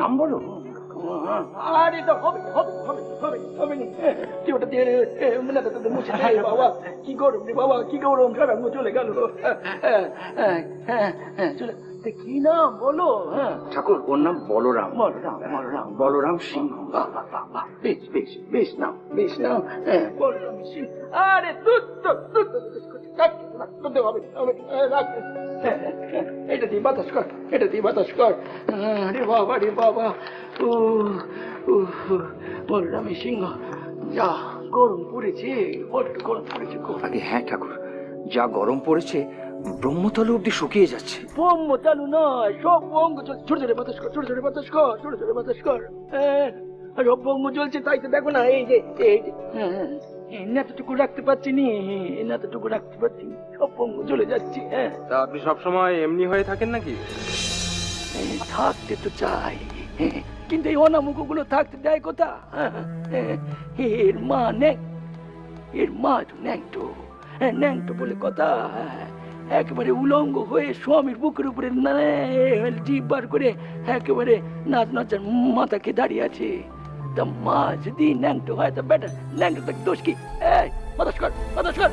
নাম বলো আরে তো হবে হবে হবে হবে হবে নি। তুই ওটা দিয়ে এ, মানে তো মুছে দেয় বাবা। কি গরম রে বাবা কি গরম। সারা চলে গেল। হ্যাঁ, হ্যাঁ, হ্যাঁ, হ্যাঁ, চলে। কি নাম? বলো হ্যাঁ। ঠাকুর ওর নাম বলরাম। বলরাম বলরাম। বলরাম সিংহ। বেশ বেশ বেশ নাম বেশ নাম। হ্যাঁ বলরাম সিং আরে তুই তো তুই তো করতে হবে। হ্যাঁ, হ্যাঁ, হ্যাঁ, এটা দিয়ে বাতাস কর এটা দিয়ে বাতাস কর। হ্যাঁ, রে বাবা। রে বাবা ও বলরাম সিংহ যা গরম পড়েছে বড্ড গরম পড়েছে আগে হ্যাঁ ঠাকুর যা গরম পড়েছে ব্রহ্মতল অব্দি শুকিয়ে যাচ্ছে। বোম চালু নয় সব বঙ্গ চলছে ছোট ছোট বাতাস কর ছোট ছোট বাতাস কর ছোট ছোট বাতাস কর। হ্যাঁ সব বঙ্গ চলছে তাই তো দেখো না এই যে এই যে। হ্যাঁ। হ্যাঁ, এই নেতটুকু রাখতে পারছি নি এই নেতটুকু রাখতে পারছি। সব চলে যাচ্ছে হ্যাঁ। তা আপনি সবসময় এমনি হয়ে থাকেন নাকি? থাকতে তো চাই কিন্তু এই অনামুখগুলো থাকতে দেয় কোথা হ্যাঁ, এর মা ন্যাং এর মা তো ন্যাংটো ন্যাংটো বলে কথা হ্যাঁ, একেবারে উলঙ্গ হয়ে স্বামীর বুকের উপরে জিভ বার করে একেবারে নাচ নাচার মাথাকে দাঁড়িয়ে আছে। তা মা যদি ন্যাংটো হয় তা বেটা ন্যাংটো তাকে দোষ কি এই বাতাস কর বাতাস কর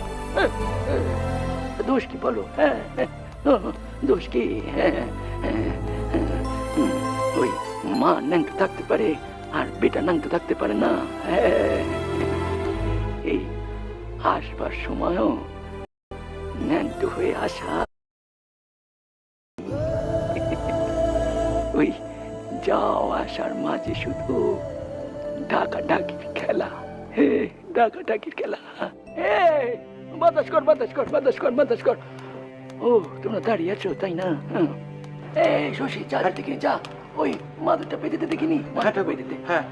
দোষ কি বলো হ্যাঁ দোষ কি ওই মা ন্যাংটো থাকতে পারে আর বেটা ন্যাংটো থাকতে পারে না এই আসবার সময়ও ন্যাংটো হয়ে আসা ওই যাও আসার মাঝে শুধু ডাকা ঢাকির খেলা। হে ঢাকা ঢাকির খেলা। হে, বাতাস কর বাতাস কর বাতাস কর বাতাস কর। ও, তোমরা দাঁড়িয়ে আছো, তাই না? হ্যাঁ। এই, শশী চার থেকে যা। ওই মাথাটা পেতে দেখিনি? মাথাটা পেতে হ্যাঁ।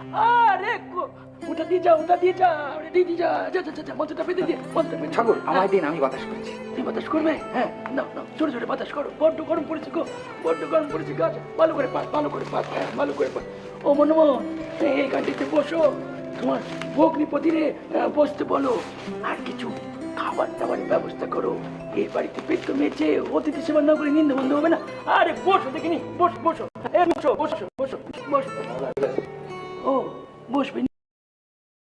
আরে কো- ওটা দিয়ে যা ওটা দিয়ে যা ওটা দিয়ে যা যা যা, যা মাথাটা পেতে দিয়ে মাথাটা পেতে ঠাকুর আমায় দিন আমি বাতাস করছি। তুই বাতাস করবে? হ্যাঁ না না ছোট ছোট বাতাস করো। বড্ড গরম পড়েছে গো বড্ড গরম পড়েছে গাছ ভালো করে পাস ভালো করে পাস হ্যাঁ ভালো করে পাস ও মনম এই গানটিতে বসো তোমার ভগ্নিপতিরে বসতে বলো আর কিছু খাবার দাবার ব্যবস্থা করো। এই বাড়িতে পেট মেয়েছে অতিথি সেবা না করে নিন্দে বন্ধ হবে না? আরে, বসো দেখিনি। বসো বসো। বসো বসো বসো বসো। ও, বসবে